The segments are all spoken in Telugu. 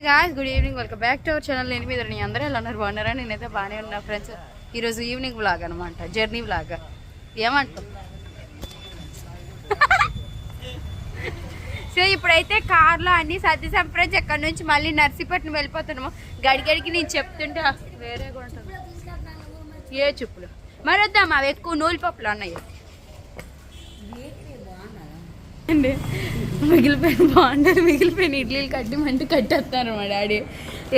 Guys good evening welcome back to our channel నేను మీద నీ అందరూ ఎలా ఉన్నారు? బాగున్నారా? నేనైతే బాగానే ఉన్నా ఫ్రెండ్స్ ఈరోజు ఈవినింగ్ వ్లాగ్ అనమాట జర్నీ వ్లాగ్ ఏమంటావు? సో ఇప్పుడైతే కార్లో అన్ని సర్ది సంప్రజ్ ఎక్కడి నుంచి మళ్ళీ నర్సీపట్నం వెళ్ళిపోతున్నాము గడిగడికి నేను చెప్తుంటే వేరే ఏ చెప్పులు? మరి వద్దాం అవి ఎక్కువ నూలు పప్పులు ఉన్నాయి మిగిలిపోయిన బాగుంటుంది మిగిలిపోయిన ఇడ్లీలు కట్టి మంటి కట్టేస్తాను మా డాడీ.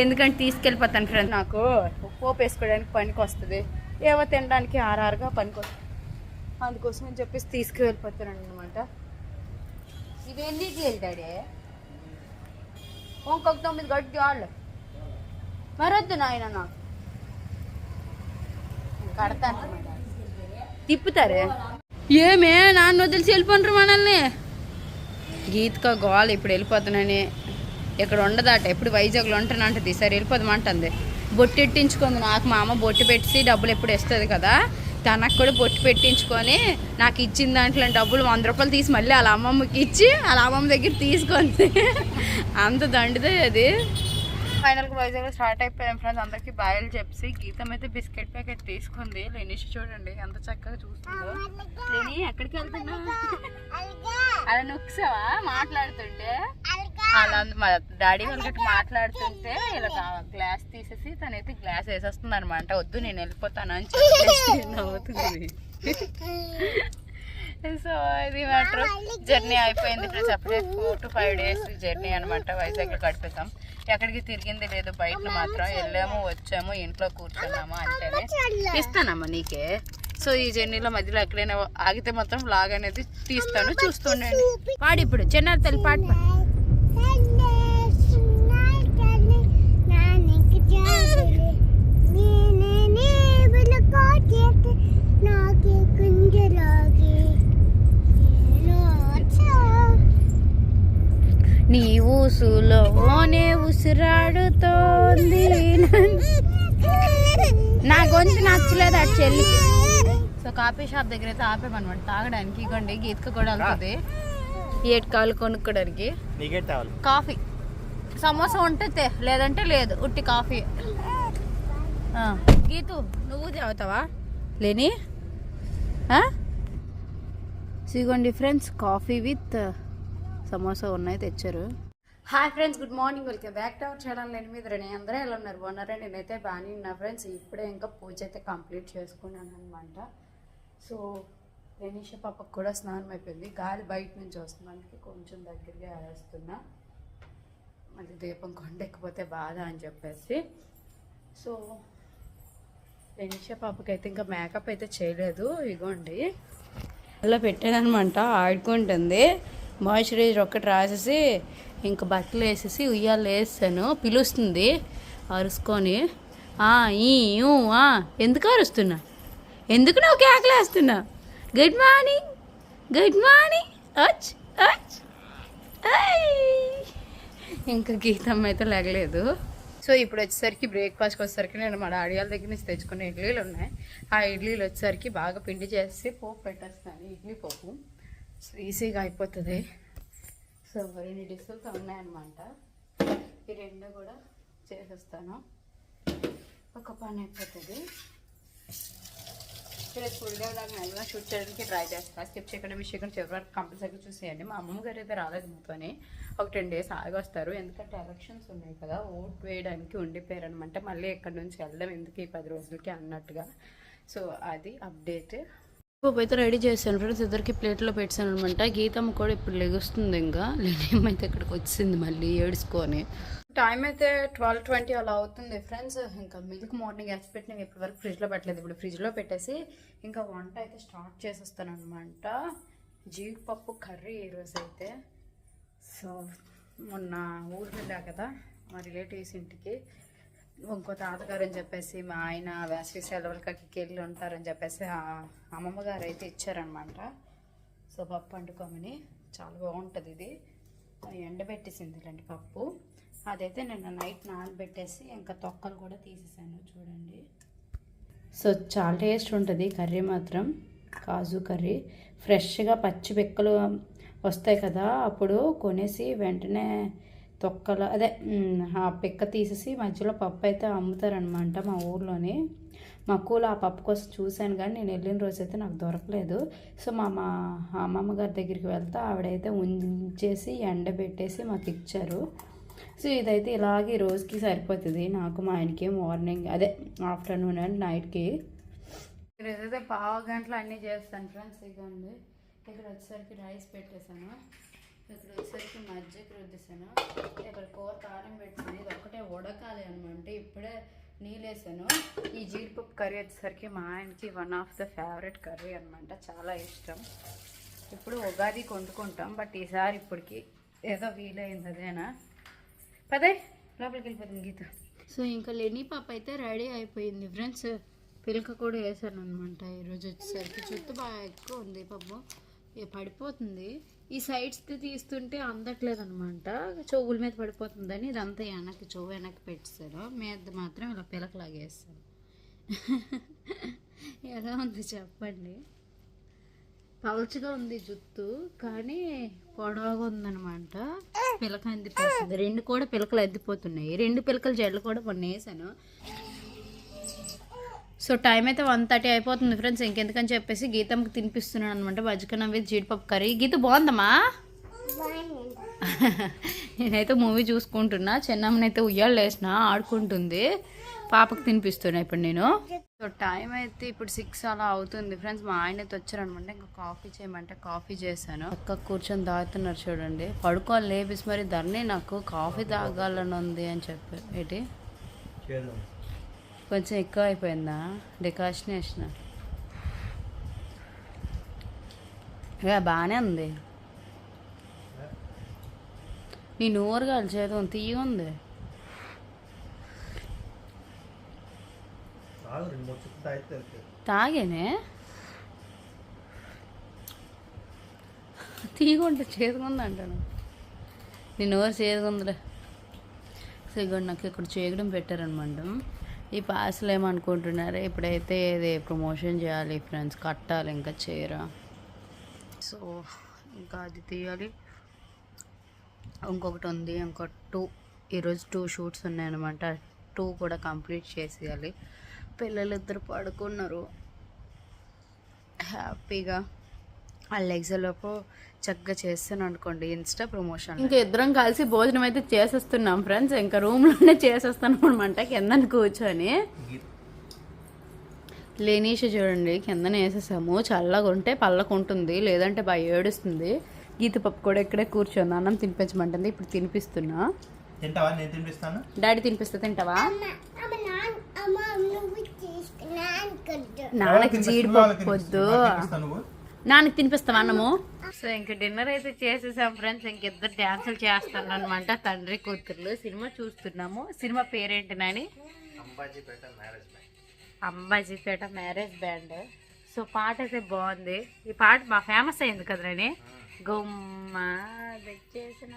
ఎందుకంటే తీసుకెళ్ళిపోతాను ఫ్రెండ్ నాకు పోపు వేసుకోవడానికి పనికి వస్తుంది. ఏవో తినడానికి ఆర్ఆర్గా పనికి వస్తుంది. అందుకోసం అని చెప్పేసి తీసుకువెళ్ళిపోతాను అనమాట ఇవి ఎన్ని ఇడ్లీలు డాడీ? ఇంకొక తొమ్మిది గట్టి వాళ్ళు మరొద్దు నాయన నాకు. కడతాను తిప్పుతారే? ఏమే నాన్న వదిలిసి వెళ్ళిపోండ్రు మనల్ని. గీత్కా గోల్ ఇప్పుడు వెళ్ళిపోతున్నాని. ఇక్కడ ఉండదట ఎప్పుడు వైజాగ్లో ఉంటానంటది సరే వెళ్ళిపోదామంటుంది బొట్టు పెట్టించుకుంది నాకు. మా అమ్మ బొట్టు పెట్టి డబ్బులు ఎప్పుడు ఇస్తుంది కదా. తనకు కూడా బొట్టు పెట్టించుకొని నాకు ఇచ్చిన దాంట్లో డబ్బులు వంద రూపాయలు తీసి మళ్ళీ వాళ్ళ అమ్మమ్మకి ఇచ్చి వాళ్ళ అమ్మమ్మ దగ్గర తీసుకుంది అంత దండిదే అది. ఫైనల్గా వైజాగ్లో స్టార్ట్ అయిపోయాం ఫ్రెండ్స్. అందరికీ బాయలు చెప్పి గీతం అయితే బిస్కెట్ ప్యాకెట్ తీసుకుంది. లేనిషి చూడండి ఎంత చక్కగా చూస్తుందో. లేని ఎక్కడికి వెళ్తున్నా? అలా నొక్సావా మాట్లాడుతుంటే? అలా మా డాడీ వాళ్ళకి మాట్లాడుతుంటే ఇలా గ్లాస్ తీసేసి తనైతే గ్లాస్ వేసేస్తుంది అనమాట వద్దు నేను వెళ్ళిపోతాను అని చెప్పేసి నవ్వుతుంది. సో ఇది మ్యాటర్ జర్నీ అయిపోయింది ఫ్రెండ్స్. అప్పుడే four to five days journey అనమాట వైజాగ్లో గడిపేసాం ఎక్కడికి తిరిగింది లేదు. బయట మాత్రం వెళ్ళాము వచ్చాము ఇంట్లో కూర్చున్నాము అంటేనే. ఇస్తానమ్మా నీకే. సో ఈ జర్నీలో మధ్యలో ఎక్కడైనా ఆగితే మాత్రం లాగ్ అనేది తీస్తాను చూస్తుండండి పాడు ఇప్పుడు చిన్న తల్లి పాడు. పాడు. నీ ఊసులోనే ఉసిరాడుతోంది. నా గొంతు నచ్చలేదు ఆ చెల్లికి సో కాఫీ షాప్ దగ్గర అయితే ఆపేమన్నమాట. తాగడానికి ఇగోండి గీతక కూడా వెళ్తుంది ఏటి కాలు కొనుక్కోడానికి. నీకే కావాలి? కాఫీ. సమోసా ఉంటే లేదంటే లేదు ఉట్టి కాఫీ. ఆ, గీతు నువ్వు తాగుతావా? లేని? సిగోండి ఫ్రెండ్స్ కాఫీ విత్ సమోసా ఉన్నాయి తెచ్చారు. Hi friends good morning welcome back to our channel నేను మీద నేను అందరూ ఎలా ఉన్నారు? బాగున్నారా? నేనైతే బాగానే ఉన్నా ఫ్రెండ్స్ ఇప్పుడే ఇంకా పూజ అయితే కంప్లీట్ చేసుకున్నాను అనమాట సో రెనీష పాపకు కూడా స్నానం అయిపోయింది. గాలి బయట నుంచి వస్తుంది. కొంచెం దగ్గరగా వేస్తున్నా. మళ్ళీ దీపం కొండెక్కిపోతే బాధ అని చెప్పేసి. సో రెనీష పాపకి అయితే ఇంకా మేకప్ అయితే చేయలేదు. ఇగోండి. అలా పెట్టానమాట ఆడుకుంటుంది. మాయిశ్చరైజర్ ఒక్కటి రాసేసి ఇంక బట్టలు వేసేసి ఉయ్యాలు వేసాను పిలుస్తుంది. అరుసుకొని ఈ ఆ." ఎందుకు అరుస్తున్నా? ఎందుకు నువ్వు కేకలు వేస్తున్నా? గుడ్ మార్నింగ్ గుడ్ మార్నింగ్ అచ్ అచ్ ఇంకా గీతమ్మ అయితే లేగలేదు. సో ఇప్పుడు వచ్చేసరికి బ్రేక్ఫాస్ట్కి వచ్చేసరికి నేను మా డాడీ వాళ్ళ దగ్గర నుంచి తెచ్చుకున్న ఇడ్లీలు ఉన్నాయి. ఆ ఇడ్లీలు వచ్చేసరికి బాగా పిండి చేసి పోపు పెట్టేస్తాను. ఇడ్లీ పోపు. సో ఈజీగా అయిపోతుంది. సో రెండు డిషెస్ ఉన్నాయన్నమాట. ఈ రెండు కూడా చేసేస్తాను. ఒక పని అయిపోతుంది. రేపు ఫుల్ డే షూట్ చేయడానికి ట్రై చేస్తాను స్కిప్ చేయకుండా మిస్ చేయకుండా చివరి వరకు కంపల్సరీ చూసేయండి. మా అమ్మమ్మ గారు అయితే రాలేదు మాతోని. ఒక టెన్ డేస్ ఆగి వస్తారు. ఎందుకంటే ఎలక్షన్స్ ఉన్నాయి కదా. ఓట్ వేయడానికి ఉండిపోయారు అనమాట మళ్ళీ ఎక్కడి నుంచి వెళ్దాం ఎందుకు ఈ పది రోజులకి అన్నట్టుగా. సో అది అప్డేట్ అయితే రెడీ చేశాను ఫ్రెండ్స్. ఇద్దరికి ప్లేట్లో పెట్టాను అనమాట గీతమ్మ కూడా ఇప్పుడు లెగుస్తుంది ఇంకా. లేనేమైతే ఇక్కడికి వచ్చింది మళ్ళీ ఏడుచుకొని. టైం అయితే ట్వెల్వ్ ట్వంటీ అలా అవుతుంది ఫ్రెండ్స్. ఇంకా మిల్క్ మార్నింగ్ వేసి పెట్టిన ఇప్పటి వరకు ఫ్రిడ్జ్లో పెట్టలేదు. ఇప్పుడు ఫ్రిడ్జ్లో పెట్టేసి ఇంకా వంట అయితే స్టార్ట్ చేసేస్తాను అనమాట జీడిపప్పు కర్రీ ఈరోజు అయితే. సో మొన్న ఊరు వెళ్ళా కదా మా రిలేటివ్స్ ఇంటికి. ఇంకో తాతగారు అని చెప్పేసి మా ఆయన వేసవి సెలవులకి వెళ్ళి ఉంటారని చెప్పేసి అమ్మమ్మ గారు అయితే ఇచ్చారనమాట. సో పప్పు వండుకోమని. చాలా బాగుంటుంది ఇది. ఎండబెట్టేసింది ఇలాంటి పప్పు. అదైతే నిన్న నైట్ నానబెట్టేసి ఇంకా తొక్కలు కూడా తీసేసాను చూడండి. సో చాలా టేస్ట్ ఉంటుంది కర్రీ మాత్రం. కాజు కర్రీ. ఫ్రెష్గా పచ్చి పిక్కలు వస్తాయి కదా అప్పుడు కొనేసి వెంటనే తొక్కలు అదే ఆ పిక్క తీసేసి మధ్యలో పప్పు అయితే అమ్ముతారనమాట మా ఊర్లోనే. మా కూల ఆ పప్పు కోసం చూశాను కానీ నేను వెళ్ళిన రోజు అయితే నాకు దొరకలేదు. సో మా మా అమ్మమ్మ గారి దగ్గరికి వెళ్తే ఆవిడైతే ఉంచేసి ఎండబెట్టేసి మాకు ఇచ్చారు. సో ఇదైతే ఇలాగే ఈ రోజుకి సరిపోతుంది. నాకు మా ఆయనకి మార్నింగ్ అదే ఆఫ్టర్నూన్ అండ్ నైట్కి. ఈరోజైతే పావు గంటలు అన్నీ చేస్తాను ఫ్రెండ్స్ ఇదిగోండి ఇక్కడ వచ్చేసరికి రైస్ పెట్టేశాను. ఇక్కడ వచ్చేసరికి మజ్జిగ రుద్దేశాను. ఇక్కడ కూర కారం పెట్టాను ఇది ఒకటే ఉడకాలి అనమాట ఇప్పుడే నీళ్ళు వేసాను ఈ జీడిపప్పు కర్రీ వచ్చేసరికి మా ఆయనకి one of the favourite curry అనమాట చాలా ఇష్టం. ఇప్పుడు ఉగాది వండుకుంటాం బట్ ఈసారి ఇప్పటికి ఏదో వీలైంది అదేనా? పదే లోపలికి వెళ్ళిపోతుంది గీత. సో ఇంకా లెనీ పాప అయితే రెడీ అయిపోయింది ఫ్రెండ్స్. పిలక కూడా వేసాను అనమాట ఈరోజు వచ్చేసరికి చుట్టూ బాగా ఎక్కువ ఉంది పాపం. పడిపోతుంది. ఈ సైడ్స్కి తీస్తుంటే అందట్లేదు అనమాట చెవుల మీద పడిపోతుందని ఇదంతా వెనక్కి చెవు వెనక్కి పెట్టేశారు. మీద మాత్రం ఇలా పిలకలాగేస్తాను ఎలా ఉంది చెప్పండి. పలచగా ఉంది జుత్తు కానీ పొడవుగా ఉందనమాట. పిలక అందిపోతుంది రెండు కూడా పిలకలు అద్దిపోతున్నాయి రెండు పిలకలు జడలు కూడా మొన్న వేసాను. సో టైం అయితే వన్ థర్టీ అయిపోతుంది ఫ్రెండ్స్ ఇంకెందుకని చెప్పేసి గీతంకి తినిపిస్తున్నాను అనమాట మజ్జిగన్నం విత్ జీడిపప్పు కర్రీ. గీత బాగుందమ్మా? నేనైతే మూవీ చూసుకుంటున్నా. చిన్నమ్మనైతే ఉయ్యాలు వేసిన ఆడుకుంటుంది. పాపకు తినిపిస్తున్నా ఇప్పుడు నేను. సో టైం అయితే ఇప్పుడు సిక్స్ అలా అవుతుంది ఫ్రెండ్స్ మా ఆయన అయితే వచ్చారనమాట ఇంకా కాఫీ చేయమంటే కాఫీ చేశాను. అక్క కూర్చొని తాగుతున్నారు చూడండి. పడుకోవాలి లేపిసి మరి ధరని నాకు కాఫీ తాగాలని ఉంది అని చెప్పి. ఏంటి? కొంచెం ఎక్కువ అయిపోయిందా డికాషన్ వేసిన ఇక బాగానే ఉంది. నీ నోరు కలిసేది తీయ ఉంది. తాగేనే? తీయకుంటే చేదుకుంది అంటాను. నీ నోరు చేదుకుందిలే సో ఇక్కడ నాకు ఇక్కడ చేయడం పెట్టారనమాట. ఈ పాసలు ఏమనుకుంటున్నారు? ఇప్పుడైతే ఇది ప్రమోషన్ చేయాలి ఫ్రెండ్స్ కట్టాలి ఇంకా చీర సో ఇంకా అది తీయాలి. ఇంకొకటి ఉంది ఇంకో టూ ఈరోజు టూ షూట్స్ ఉన్నాయన్నమాట. టూ కూడా కంప్లీట్ చేసేయాలి. పిల్లలు ఇద్దరు పడుకున్నారు. హ్యాపీగా. వాళ్ళ ఎగ్జామ్లోపు చక్కగా చేస్తాను అనుకోండి ఇన్స్టా ప్రమోషన్ ఇంకా ఇద్దరం కలిసి భోజనం అయితే చేసేస్తున్నాం ఫ్రెండ్స్. ఇంకా రూమ్లోనే చేసేస్తాను అనమాట కింద కూర్చొని. లేనీష చూడండి కిందనే వేసేసాము. చల్లగా ఉంటే పళ్ళకు ఉంటుంది లేదంటే బాగా ఏడుస్తుంది. గీత పప్పు కూడా ఇక్కడే కూర్చొని అన్నం తినిపించమంటుంది. ఇప్పుడు తినిపిస్తున్నా. తింటావా? నేను తినిపిస్తాను. డాడీ తినిపిస్తే తింటావా? అమ్మ నాన్న అమ్మ నువ్వు తీసుకున్నాను కదా నాన్నకి జీడిపప్పు వద్దు. నాన్నకి తినిపిస్తావా అన్నము? సో ఇంక డిన్నర్ అయితే చేసేసాం ఫ్రెండ్స్. ఇంక ఇద్దరు డ్యాన్సులు చేస్తాను అనమాట తండ్రి కూతుర్లు. సినిమా చూస్తున్నాము. సినిమా పేరేంటి Nani? Ambajipeta marriage band. So పాట అయితే బాగుంది. ఈ పాట బాగా ఫేమస్ అయింది కదా నాని? గుమ్మ తెచ్చేసిన